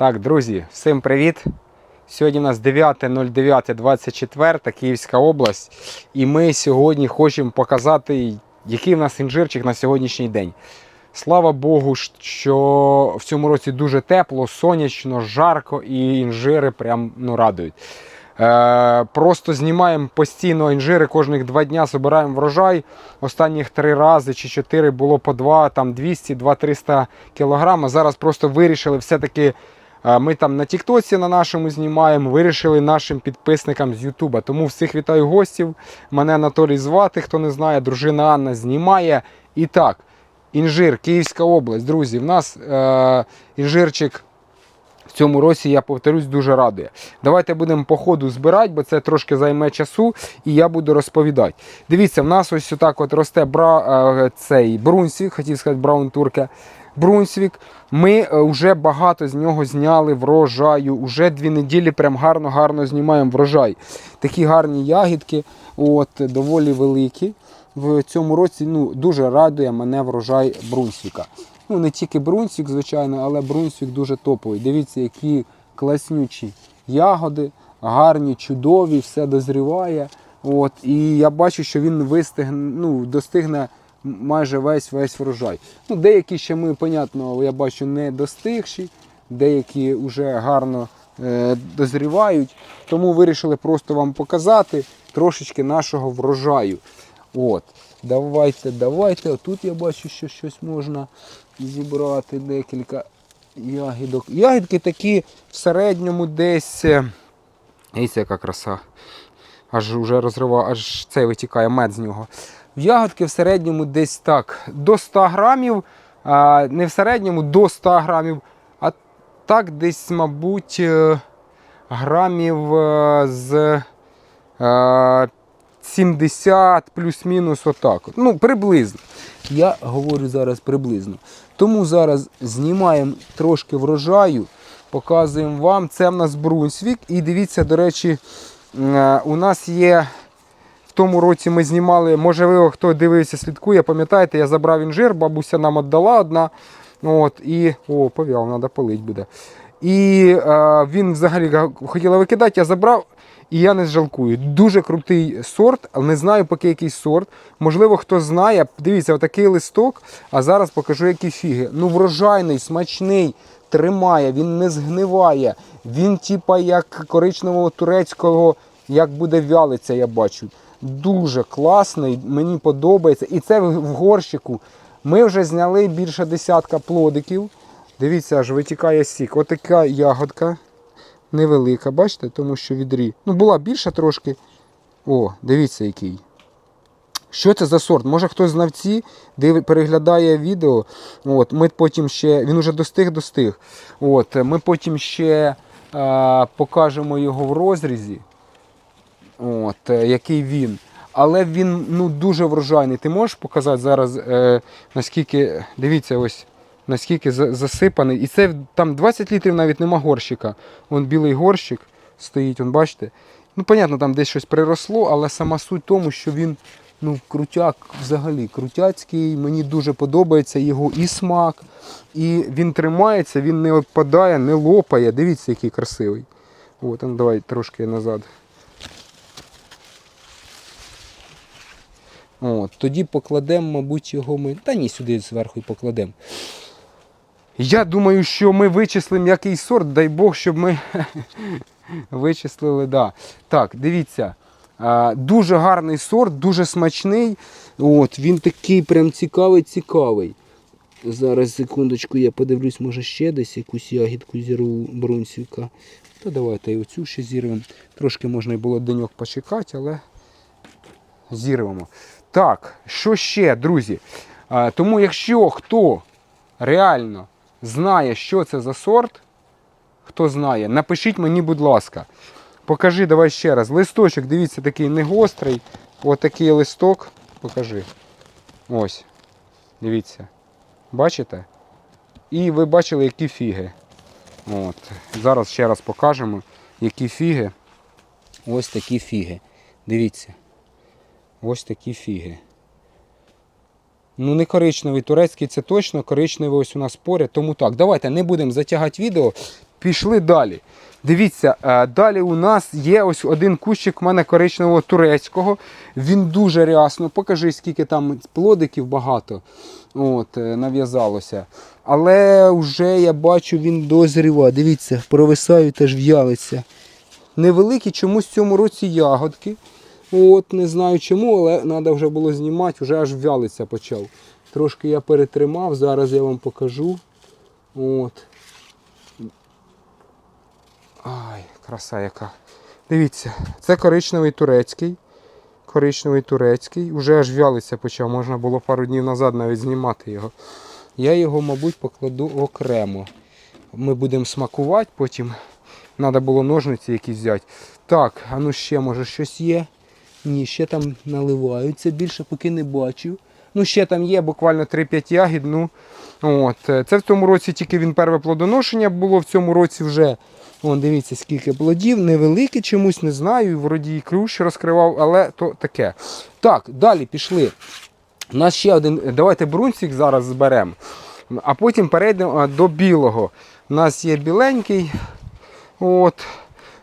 Так, друзі, всім привіт! Сьогодні у нас 9.09.24 Київська область. І ми сьогодні хочемо показати, який в нас інжирчик на сьогоднішній день. Слава Богу, що в цьому році дуже тепло, сонячно, жарко і інжири прям ну, радують. Е, просто знімаємо постійно інжири кожних два дня, збираємо врожай. Останніх три рази чи чотири було по 2, там 200, 2-300 кг. Зараз просто вирішили все-таки. Ми там на Тіктоці на нашому знімаємо, вирішили нашим підписникам з Ютуба. Тому всіх вітаю гостів. Мене Анатолій звати, хто не знає, дружина Анна знімає. І так, інжир, Київська область, друзі. В нас е, інжирчик в цьому році, я повторюсь, дуже радує. Давайте будемо по ходу збирати, бо це трошки займе часу, і я буду розповідати. Дивіться, в нас ось отак от росте бра, е, цей брунсвік, хотів сказати браун турка. Брунсвік. Ми вже багато з нього зняли врожаю. Уже дві неділі прям гарно-гарно знімаємо врожай. Такі гарні ягідки, от, доволі великі. В цьому році ну, дуже радує мене врожай Брунсвіка. Ну, не тільки Брунсвік, звичайно, але Брунсвік дуже топовий. Дивіться, які класнючі ягоди, гарні, чудові, все дозріває. От, і я бачу, що він вистигне, ну, достигне майже весь весь врожай. Ну, деякі ще ми, понятно, я бачу, не достигші, деякі вже гарно е, дозрівають. Тому вирішили просто вам показати трошечки нашого врожаю. От. Давайте, давайте. Тут я бачу, що щось можна зібрати декілька ягідок. Ягідки такі в середньому десь. е, Дивіться, яка краса. Аж вже розрива, аж цей витікає мед з нього. В ягодки в середньому десь так до 100 грамів, не в середньому до 100 грамів, а так десь, мабуть, е, грамів е, з е, 70 плюс-мінус отак. Ну, приблизно. Я говорю зараз приблизно. Тому зараз знімаємо трошки врожаю, показуємо вам. Це в нас Брунсвік. І дивіться, до речі, е, у нас є. Тому році ми знімали, може ви хто дивився, слідкує, пам'ятаєте, я забрав інжир, бабуся нам віддала одна. От, і, О, пов'яв, треба полить буде. І е, він взагалі га- хотіла викидати, я забрав. І я не жалкую. Дуже крутий сорт, але не знаю поки який сорт. Можливо, хто знає. Дивіться, отакий листок. А зараз покажу, які фіги. Ну, врожайний, смачний, тримає, він не згниває. Він, типа, як коричневого турецького, як буде вялиться, я бачу. Дуже класний, мені подобається. І це в горщику. Ми вже зняли більше десятка плодиків. Дивіться, аж витікає сік. Отака ягодка невелика, бачите, тому що відрі. Ну, була більша трошки. О, дивіться який. Що це за сорт? Може хтось знавці див, переглядає відео. От, ми потім ще, Він уже достиг, достиг. От, ми потім ще е, покажемо його в розрізі. От, е, який він. Але він ну, дуже врожайний. Ти можеш показати зараз, е, наскільки, дивіться, ось наскільки засипаний. І це там 20 літрів навіть нема горщика. Вон білий горщик стоїть, вон, бачите. Ну, понятно, там десь щось приросло, але сама суть в тому, що він ну, крутяк взагалі крутяцький. Мені дуже подобається його і смак, і він тримається, він не опадає, не лопає. Дивіться, який красивий. От, ну, давай трошки назад. От, тоді покладемо, мабуть, його ми. Та ні, сюди зверху і покладемо. Я думаю, що ми вичислимо який сорт, дай Бог, щоб ми вичислили. Да. Так, дивіться. Дуже гарний сорт, дуже смачний. От, він такий прям цікавий, цікавий. Зараз секундочку, я подивлюсь, може ще десь якусь ягідку зірву брунсівка. Та давайте і оцю ще зірвемо. Трошки можна було деньок почекати, але зірвемо. Так, що ще, друзі? Тому якщо хто реально знає, що це за сорт, хто знає, напишіть мені, будь ласка. Покажи, давай ще раз. Листочок, дивіться, такий не гострий. Отакий листок. Покажи. Ось. Дивіться. Бачите? І ви бачили, які фіги. От. Зараз ще раз покажемо, які фіги. Ось такі фіги. Дивіться. Ось такі фіги. Ну, не коричневий турецький, це точно, коричневий ось у нас поряд. Тому так, давайте не будемо затягати відео. пішли далі. Дивіться, е, далі у нас є ось один кущик в мене коричневого турецького. Він дуже рясно. Покажи, скільки там плодиків багато. От, е, нав'язалося. Але вже я бачу, він дозріва. Дивіться, провисають теж в'ялиться. Невеликі чомусь в цьому році ягодки. От, не знаю чому, але треба вже було знімати, вже аж вялиться почав. Трошки я перетримав, зараз я вам покажу. От. Ай, краса яка. Дивіться, це коричневий турецький. Коричневий турецький. Уже аж вялиться почав, можна було пару днів назад навіть знімати його. Я його, мабуть, покладу окремо. Ми будемо смакувати, потім треба було ножниці якісь взяти. Так, а ну ще може щось є. Ні, ще там наливаються, більше поки не бачу. Ну, ще там є буквально 3-5 ягід. Ну, от. е, Це в цьому році тільки він перше плодоношення було, в цьому році вже. Вон, дивіться, скільки плодів, невелике чомусь, не знаю. Вроді і клющ розкривав, але то таке. Так, далі пішли. У нас ще один. Давайте брунсик зараз зберемо. А потім перейдемо до білого. У нас є біленький. От.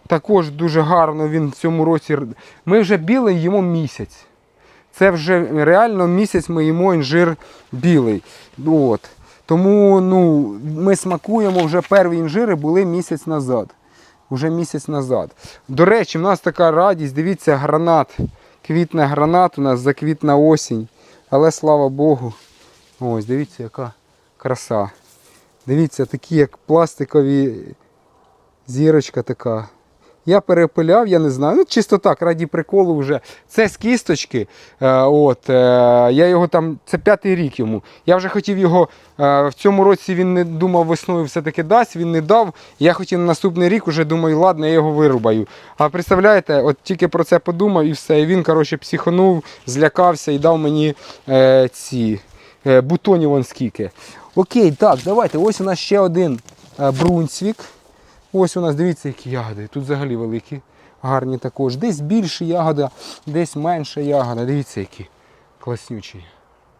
Також дуже гарно він в цьому році. Ми вже білий їмо місяць. Це вже реально місяць ми їмо інжир білий. От. Тому ну, ми смакуємо вже перві інжири були місяць назад. Уже місяць назад. До речі, в нас така радість. Дивіться, гранат. Квітне гранат у нас заквітна осінь. Але слава Богу. Ось, дивіться, яка краса. Дивіться, такі як пластикові зірочка така. Я перепиляв, я не знаю. Ну, чисто так, раді приколу вже. Це з кісточки. Е, от, е, я його там, це п'ятий рік йому. Я вже хотів його е, в цьому році він не думав весною все-таки дасть, він не дав. Я хотів на наступний рік вже думаю, ладно, я його вирубаю. А представляєте, от тільки про це подумав і все. І він, коротше, психонув, злякався і дав мені е, ці е, бутонів вон скільки. Окей, так, давайте. Ось у нас ще один брунсвік. Ось у нас, дивіться, які ягоди. Тут взагалі великі, гарні також. Десь більше ягода, десь менша ягода. Дивіться, які класнючі.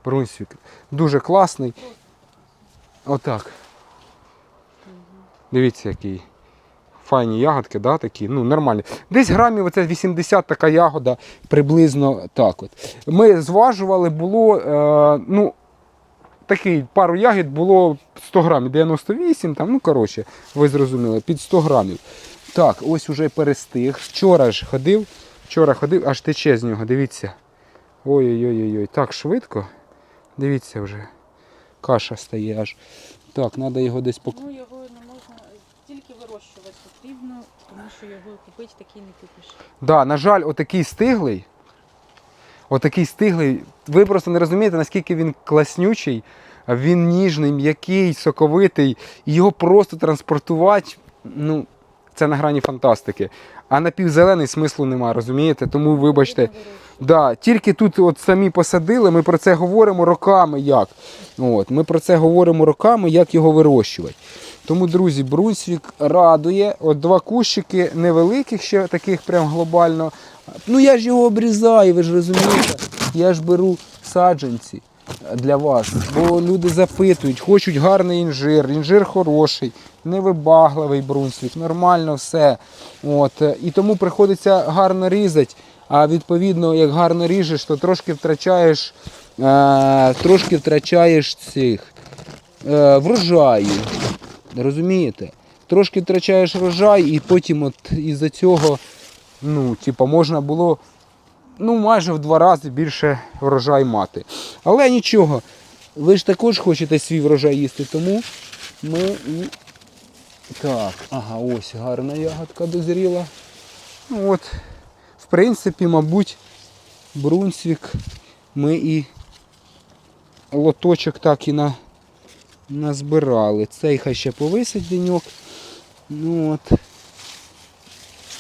Брунсвік. Дуже класний. Отак. Дивіться, який. Файні ягодки, да, такі, ну нормальні. Десь грамів оце 80 така ягода, приблизно так. от. Ми зважували, було, е, ну, такий пару ягід було 100 грамів, 98, там, ну коротше, ви зрозуміли, під 100 грамів. Так, ось уже перестиг. Вчора ж ходив, вчора ходив, аж тече з нього, дивіться. Ой-ой-ой, так швидко. Дивіться вже. Каша стає аж. Так, треба його десь пок... Ну, його не можна тільки вирощувати потрібно, тому що його купити такий не купиш. Да, на жаль, отакий стиглий. Отакий стиглий. Ви просто не розумієте, наскільки він класнючий, він ніжний, м'який, соковитий. І його просто транспортувати, ну, це на грані фантастики. А напівзелений смислу немає, розумієте? Тому вибачте. Да, тільки тут от самі посадили, ми про це говоримо роками як. От, ми про це говоримо роками, як його вирощувати. Тому, друзі, Брунсвік радує. От два кущики невеликих, ще таких прям глобально. Ну я ж його обрізаю, ви ж розумієте. Я ж беру саджанці для вас. Бо люди запитують, хочуть гарний інжир, інжир хороший, невибагливий Брунсвік, нормально все. От, е, і тому приходиться гарно різати. А відповідно, як гарно ріжеш, то трошки втрачаєш, е, трошки втрачаєш цих е, врожаю. Розумієте? Трошки втрачаєш врожай, і потім от із-за цього ну, типу, можна було ну, майже в два рази більше врожай мати. Але нічого, ви ж також хочете свій врожай їсти, тому ми і. Так, ага, ось гарна ягодка дозріла. Ну, От, в принципі, мабуть, брунсвік ми і лоточок так і на, назбирали. Цей хай ще повисить деньок. Ну, от.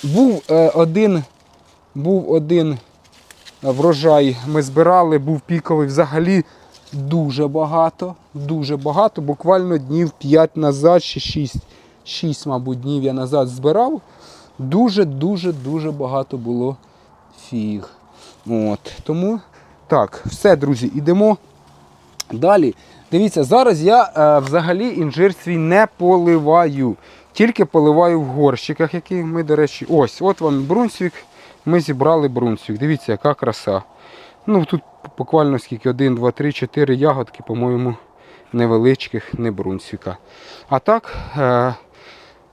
Був е, один, був один врожай ми збирали, був піковий взагалі дуже багато. Дуже багато. Буквально днів 5 назад, ще 6, 6, мабуть, днів я назад збирав. Дуже-дуже дуже багато було фіг. От. Тому так, все, друзі, ідемо далі. Дивіться, зараз я е, взагалі інжир свій не поливаю. Тільки поливаю в горщиках, які ми, до речі, ось, от вам брунсвік. Ми зібрали брунсвік. Дивіться, яка краса. Ну, тут буквально скільки, 1, 2, 3, 4 ягодки, по-моєму, невеличких, не брунсвіка. А так, е,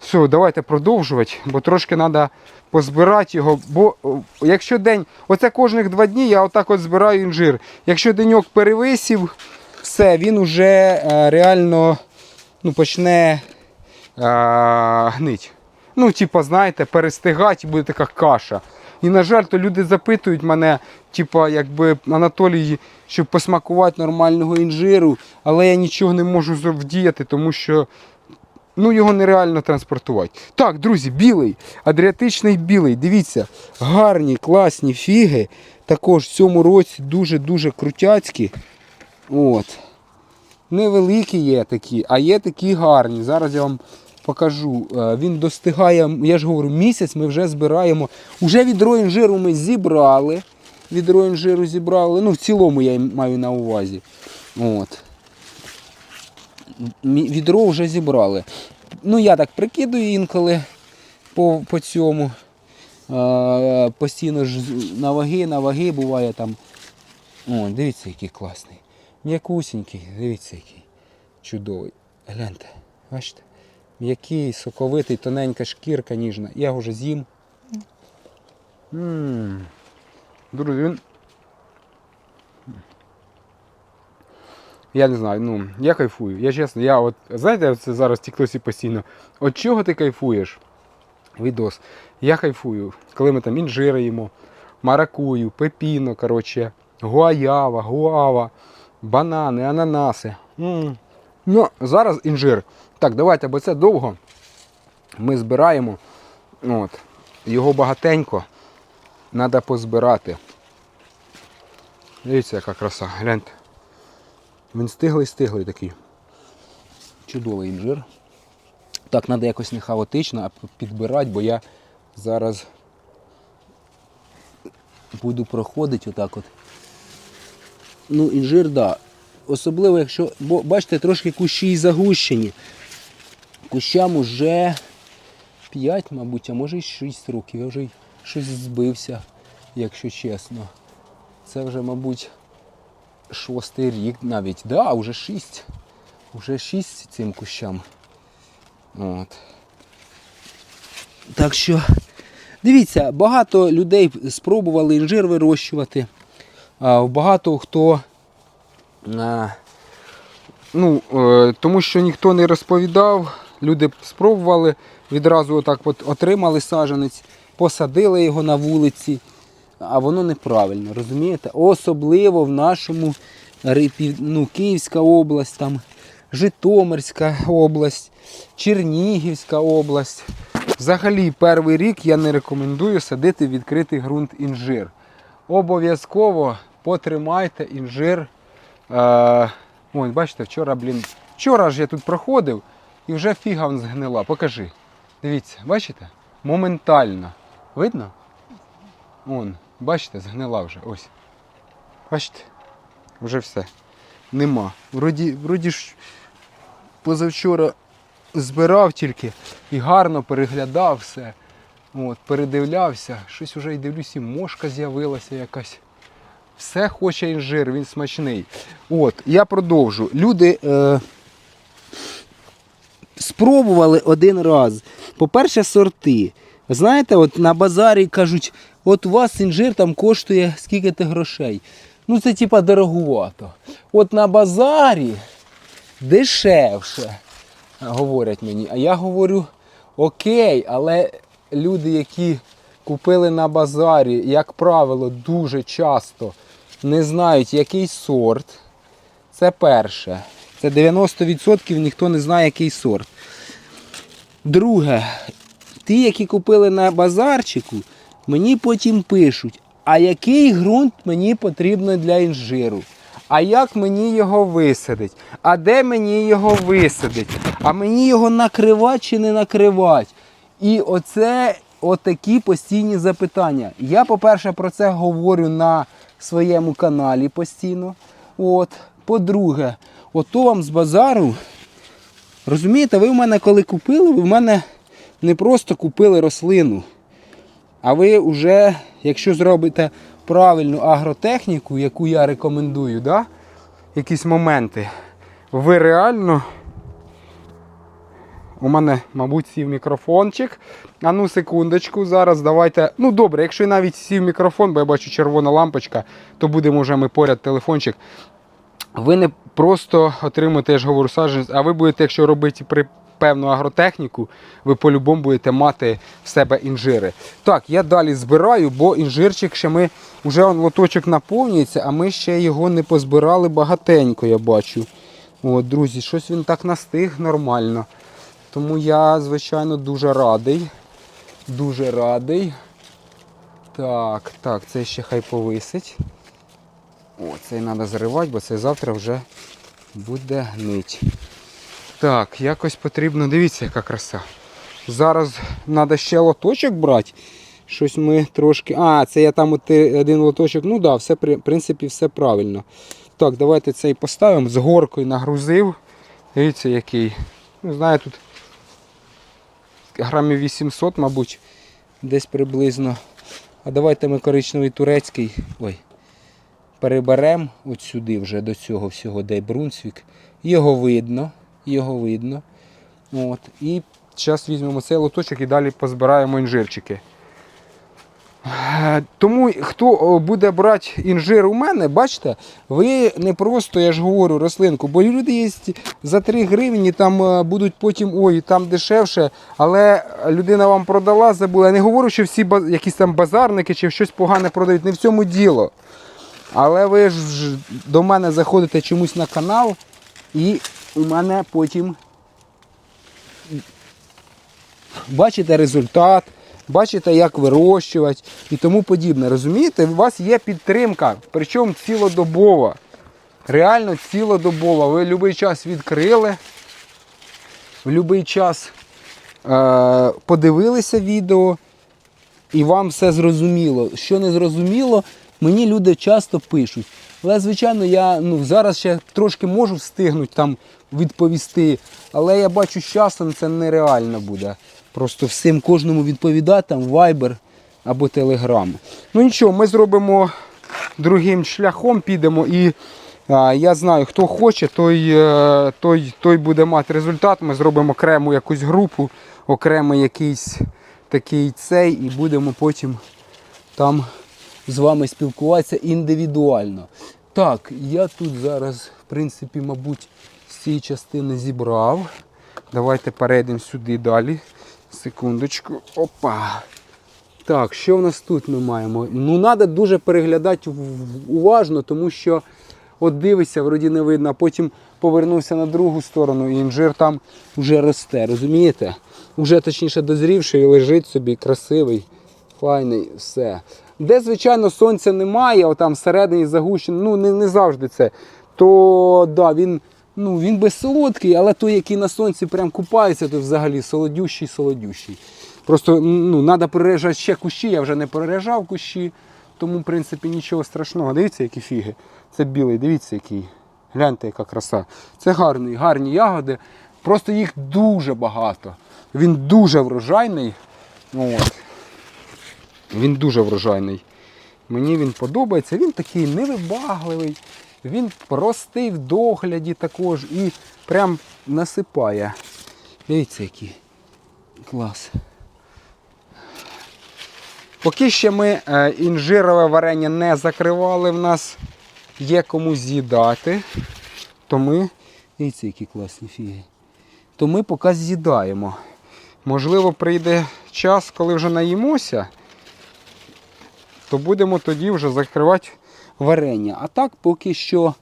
все, давайте продовжувати, бо трошки треба позбирати його. Бо е, якщо день, оце кожних два дні я отак от збираю інжир. Якщо деньок перевисів, все, він уже е, реально ну, почне гнить. Ну, типа, знаєте, перестигати і буде така каша. І, на жаль, то люди запитують мене, типа, якби Анатолій, щоб посмакувати нормального інжиру, але я нічого не можу зро- вдіяти, тому що ну, його нереально транспортувати. Так, друзі, білий, адріатичний білий. Дивіться, гарні, класні фіги. Також в цьому році дуже-дуже крутяцькі. От. Невеликі є такі, а є такі гарні. Зараз я вам покажу. Е, Він достигає, я ж говорю, місяць ми вже збираємо. Уже відро інжиру ми зібрали. Відро інжиру зібрали. Ну, в цілому я маю на увазі. От. Відро вже зібрали. Ну, я так прикидую інколи по, по цьому. Е, постійно ж на ваги, на ваги буває там. О, дивіться, який класний. М'якусінький, дивіться, який чудовий. Гляньте, бачите? М'який, соковитий, тоненька шкірка ніжна. Я вже з'їм. Друзі, він. Я не знаю, ну, я кайфую. Я чесно, я от, знаєте, це зараз тіктосі постійно. От чого ти кайфуєш? Відос. Я кайфую, коли ми там інжири їмо, маракую, пепіно, коротше, гуаява, гуава, банани, ананаси. М. Ну, зараз інжир. Так, давайте, бо це довго. Ми збираємо. От. Його багатенько. Треба позбирати. Дивіться, яка краса. Гляньте. Він стиглий, стиглий такий. Чудовий інжир. Так, треба якось не хаотично, а підбирати, бо я зараз буду проходити отак от. Ну, інжир, да. Особливо, якщо. Бо бачите, трошки кущі і загущені. Кущам уже 5, мабуть, а може й 6 років. Я вже щось збився, якщо чесно. Це вже, мабуть, шостий рік навіть. Да, вже 6. Уже 6 цим кущам. От. Так що, дивіться, багато людей спробували інжир вирощувати. А, Багато хто. Ну, е, тому що ніхто не розповідав, люди спробували, відразу отак от отримали саджанець, посадили його на вулиці, а воно неправильно, розумієте? Особливо в нашому ну, Київська область, там, Житомирська область, Чернігівська область. Взагалі, перший рік я не рекомендую садити відкритий ґрунт інжир. Обов'язково потримайте інжир. Е, Ой, бачите, вчора, блін. Вчора ж я тут проходив і вже фіга вон згнила. Покажи. Дивіться, бачите? Моментально. Видно? Вон, бачите, згнила вже. Ось. Бачите? Вже все. Нема. Вроді, вроді ж позавчора збирав тільки і гарно переглядав все. От, передивлявся. Щось вже і дивлюсь, і мошка з'явилася якась. Все хоче інжир, він смачний. От, я продовжу. Люди е, спробували один раз. По-перше, сорти. Знаєте, от на базарі кажуть, от у вас інжир там коштує скільки-то грошей. Ну це типа дорогувато. От на базарі дешевше, говорять мені. А я говорю, окей, але люди, які купили на базарі, як правило, дуже часто не знають, який сорт. Це перше. Це 90% ніхто не знає, який сорт. Друге, ті, які купили на базарчику, мені потім пишуть, а який ґрунт мені потрібно для інжиру? А як мені його висадить? А де мені його висадить? А мені його накривати чи не накривати? І оце отакі постійні запитання. Я, по-перше, про це говорю на своєму каналі постійно. От. По-друге, ото вам з базару Розумієте, ви в мене коли купили, ви в мене не просто купили рослину, а ви вже, якщо зробите правильну агротехніку, яку я рекомендую, да? якісь моменти, ви реально. У мене, мабуть, сів мікрофончик. А ну, секундочку, зараз давайте. Ну, добре, якщо навіть сів мікрофон, бо я бачу червона лампочка, то будемо вже ми поряд телефончик. Ви не просто отримуєте, я ж говорю, саджанець, а ви будете, якщо робити при певну агротехніку, ви по-любому будете мати в себе інжири. Так, я далі збираю, бо інжирчик ще ми вже он, лоточок наповнюється, а ми ще його не позбирали багатенько, я бачу. От, друзі, щось він так настиг нормально. Тому я, звичайно, дуже радий. Дуже радий. Так, так, це ще хай повисить. О, цей треба зривати, бо це завтра вже буде гнить. Так, якось потрібно, дивіться, яка краса. Зараз треба ще лоточок брати. Щось ми трошки. А, це я там один лоточок. Ну так, да, в принципі, все правильно. Так, давайте цей поставимо. З горкою нагрузив. Дивіться, який. Ну, знаю, тут грамів 800, мабуть, десь приблизно. А давайте ми коричневий турецький. Ой. Переберемо от сюди вже до цього всього, де Брунсвік. Його видно. Його видно. От. І зараз візьмемо цей лоточок і далі позбираємо інжирчики. Тому хто буде брати інжир у мене, бачите, ви не просто, я ж говорю, рослинку, бо люди є за 3 гривні, там е, будуть потім ой, там дешевше, але людина вам продала, забула. Я не говорю, що всі якісь там базарники чи щось погане продають, не в цьому діло. Але ви ж до мене заходите чомусь на канал, і у мене потім бачите результат, бачите, як вирощувати і тому подібне. Розумієте, у вас є підтримка, причому цілодобова. Реально цілодобова. Ви будь-який час відкрили, в будь-який час е- подивилися відео, і вам все зрозуміло. Що не зрозуміло, мені люди часто пишуть. Але, звичайно, я ну, зараз ще трошки можу встигнути там відповісти, але я бачу, з часом це нереально буде. Просто всім кожному відповідати там Viber або Telegram. Ну нічого, ми зробимо другим шляхом, підемо і я знаю, хто хоче, той, е, той, той буде мати результат. Ми зробимо окрему якусь групу, окремий якийсь такий цей, і будемо потім там з вами спілкуватися індивідуально. Так, я тут зараз, в принципі, мабуть, з цієї частини зібрав. Давайте перейдемо сюди далі. Секундочку. Опа. Так, що в нас тут ми маємо? Ну, треба дуже переглядати уважно, тому що от дивишся, вроді не видно, а потім повернувся на другу сторону, і інжир там вже росте, розумієте? Уже точніше дозрівший і лежить собі, красивий, файний, все. Де, звичайно, сонця немає, отам всередині загущено, ну не, не завжди це. То да, він, ну, він безсолодкий, але той, який на сонці прям купається, то взагалі солодющий, солодющий. Просто ну, треба переряджати ще кущі, я вже не переряджав кущі, тому, в принципі, нічого страшного. Дивіться, які фіги. Це білий, дивіться, який. Гляньте, яка краса. Це гарні, гарні ягоди. Просто їх дуже багато. Він дуже врожайний. От. Він дуже врожайний. Мені він подобається. Він такий невибагливий, він простий в догляді також і прям насипає. Дивіться, який клас. Поки ще ми е, інжирове варення не закривали, в нас є кому з'їдати, то ми. Дивіться, які класні фіги. То ми поки з'їдаємо. Можливо, прийде час, коли вже наїмося, то будемо тоді вже закривати варення. А так поки що е,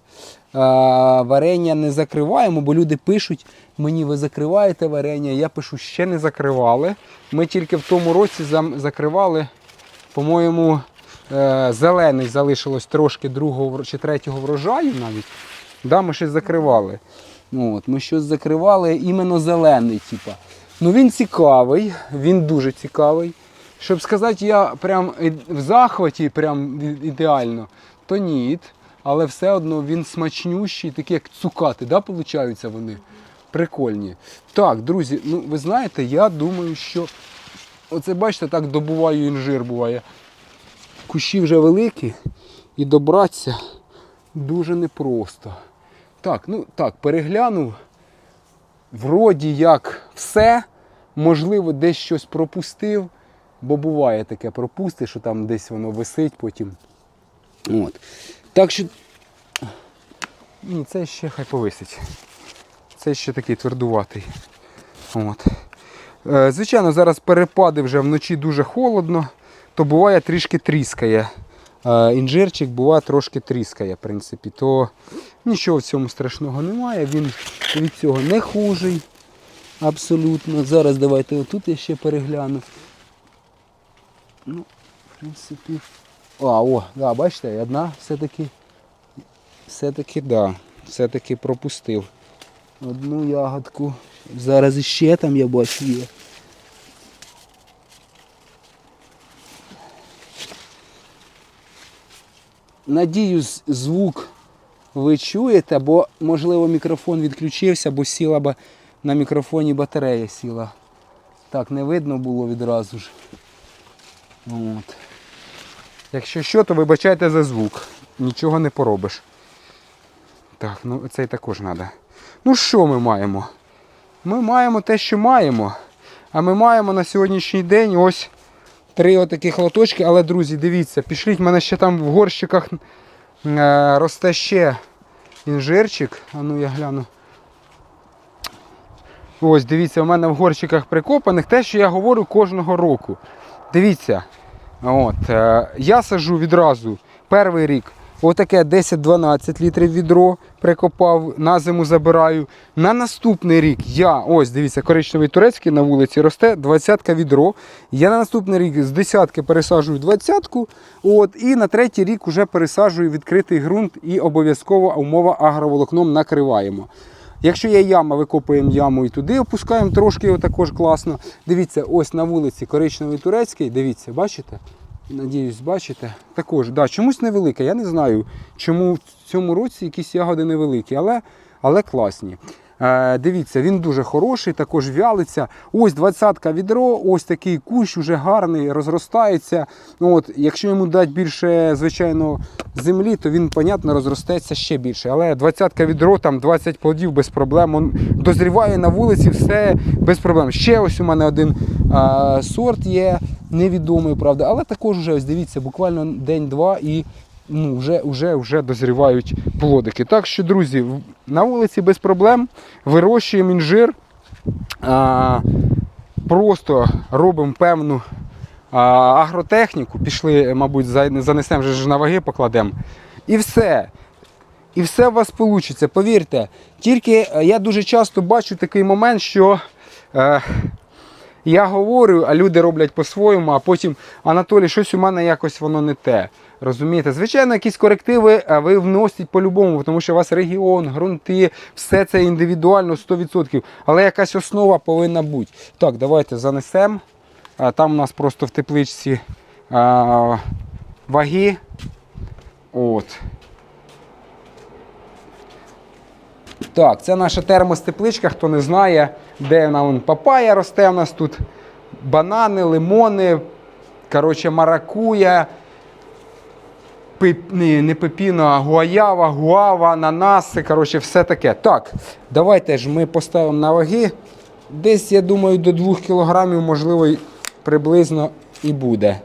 варення не закриваємо, бо люди пишуть, мені ви закриваєте варення. Я пишу, ще не закривали. Ми тільки в тому році закривали, по-моєму, е, зелений залишилось трошки другого чи третього врожаю навіть. Да, ми щось закривали. Ну, от, ми щось закривали іменно зелений, типа. Ну він цікавий, він дуже цікавий. Щоб сказати, я прям в захваті, прям ідеально, то ні. Але все одно він смачнющий, такий як цукати, да, получаються вони. прикольні. Так, друзі, ну ви знаєте, я думаю, що оце бачите, так добуваю інжир буває. Кущі вже великі і добратися дуже непросто. Так, ну так, переглянув. Вроді як все. Можливо, десь щось пропустив, бо буває таке пропустиш, що там десь воно висить потім. От. Так що. Ні, це ще хай повисить. Це ще такий твердуватий. От. Е, Звичайно, зараз перепади вже вночі дуже холодно, то буває трішки тріскає. Е, Інжирчик буває трошки тріскає, в принципі, то нічого в цьому страшного немає. Він від цього не хужий. Абсолютно. Зараз давайте отут я ще перегляну. Ну, в принципі. А, о, да, бачите, одна все-таки. Все-таки, да, все-таки пропустив. Одну ягодку. Зараз іще там я бачу є. Надіюсь, звук ви чуєте, бо можливо мікрофон відключився, бо сіла б на мікрофоні батарея сіла. Так, не видно було відразу ж. От. Якщо що, то вибачайте за звук. Нічого не поробиш. Так, ну цей також треба. Ну що ми маємо? Ми маємо те, що маємо. А ми маємо на сьогоднішній день ось три отаких лоточки. Але, друзі, дивіться, пішліть, в мене ще там в горщиках е, росте ще інжирчик. А ну я гляну. Ось, дивіться, у мене в горщиках прикопаних те, що я говорю кожного року. Дивіться, от, е, я сажу відразу перший рік. Отаке 10-12 літрів відро прикопав, на зиму забираю. На наступний рік я, ось дивіться, коричневий турецький на вулиці росте, 20-ка відро. Я на наступний рік з десятки пересаджую 20 от, і на третій рік вже пересаджую відкритий ґрунт і обов'язково умова агроволокном накриваємо. Якщо є яма, викопуємо яму і туди опускаємо трошки, його також класно. Дивіться, ось на вулиці коричневий турецький, дивіться, бачите? Надіюсь, бачите. Також, да, чомусь невелике. Я не знаю, чому в цьому році якісь ягоди невеликі, але, але класні. Е, дивіться, він дуже хороший, також вялиться. Ось 20-ка відро, ось такий кущ, уже гарний, розростається. Ну, От, якщо йому дати більше, звичайно, землі, то він, понятно, розростеться ще більше. Але 20-ка відро, там 20 плодів без проблем. Он дозріває на вулиці, все без проблем. Ще ось у мене один а, сорт є, невідомий, правда, але також вже ось дивіться, буквально день-два і ну, вже, вже, вже дозрівають плодики. Так що, друзі, на вулиці без проблем вирощуємо інжир. А, просто робимо певну а, агротехніку. Пішли, мабуть, занесемо вже на ваги, покладемо. І все. І все у вас вийде, повірте. Тільки е, я дуже часто бачу такий момент, що е, я говорю, а люди роблять по-своєму, а потім Анатолій, щось у мене якось воно не те. Розумієте? Звичайно, якісь корективи ви вносите по-любому, тому що у вас регіон, ґрунти, все це індивідуально 100%. Але якась основа повинна бути. Так, давайте занесемо. Там у нас просто в тепличці а, ваги. От. Так, це наша термостепличка, хто не знає, де вона вон, папая росте у нас тут. Банани, лимони, коротше, маракуя, не, не пепіно, а гуаява, гуава, ананаси, коротше, все таке. Так, давайте ж ми поставимо на ваги. Десь, я думаю, до 2 кілограмів, можливо, приблизно і буде.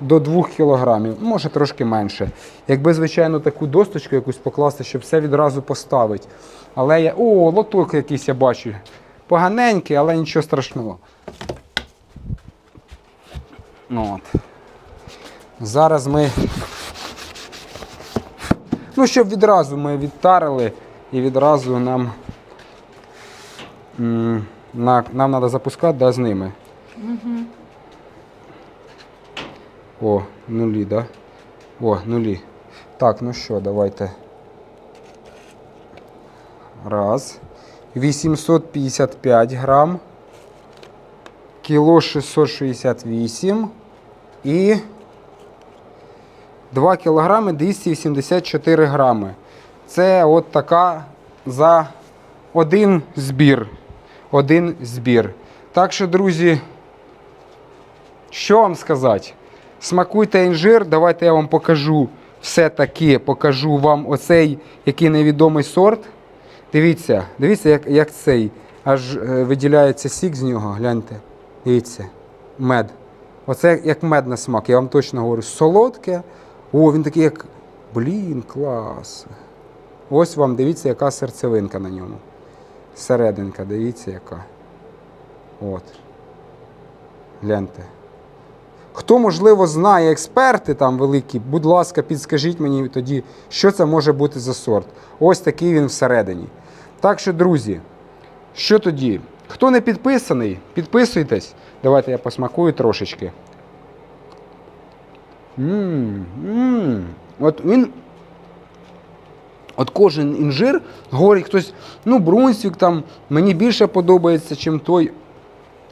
До 2 кілограмів, може трошки менше. Якби, звичайно, таку досточку якусь покласти, щоб все відразу поставити. Але я. О, лоток якийсь я бачу. Поганенький, але нічого страшного. Ну, От. Зараз ми. Ну, щоб відразу ми відтарили і відразу нам. нам треба запускати да, з ними. О, нулі, да? О, нулі. Так, ну що, давайте. Раз. 855 грам. Кіло 668. І 2 кілограми 284 грами. Це от така за один збір. Один збір. Так що, друзі, що вам сказати? Смакуйте інжир, давайте я вам покажу все-таки, покажу вам оцей який невідомий сорт. Дивіться, дивіться, як, як цей. Аж е, виділяється сік з нього, гляньте. Дивіться, мед. Оце як мед на смак, я вам точно говорю. Солодке. О, він такий, як. Блін, клас. Ось вам дивіться, яка серцевинка на ньому. Серединка, дивіться, яка. От. Гляньте. Хто, можливо, знає експерти там великі, будь ласка, підскажіть мені тоді, що це може бути за сорт. Ось такий він всередині. Так що, друзі, що тоді? Хто не підписаний, підписуйтесь. Давайте я посмакую трошечки. Мм. От він. От кожен інжир, говорить хтось, ну, Брунсвік там мені більше подобається, чим той.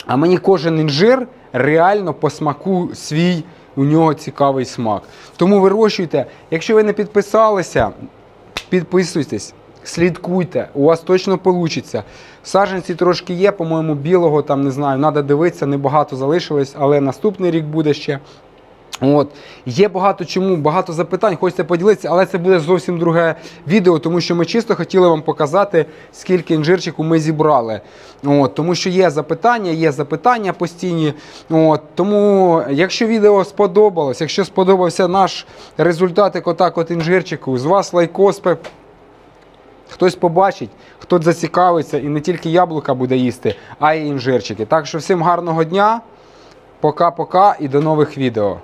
А мені кожен інжир реально по смаку свій, у нього цікавий смак. Тому вирощуйте. Якщо ви не підписалися, підписуйтесь, слідкуйте, у вас точно вийде. Саджанці трошки є, по-моєму, білого, там не знаю, треба дивитися, небагато залишилось, але наступний рік буде ще. От. Є багато чому, багато запитань, хочеться поділитися, але це буде зовсім друге відео, тому що ми чисто хотіли вам показати, скільки інжирчику ми зібрали. От. Тому що є запитання, є запитання постійні. От. Тому, якщо відео сподобалось, якщо сподобався наш результатик отак от інжирчику, з вас лайкос, пе- Хтось побачить, хтось зацікавиться, і не тільки яблука буде їсти, а й інжирчики. Так що всім гарного дня, пока-пока і до нових відео.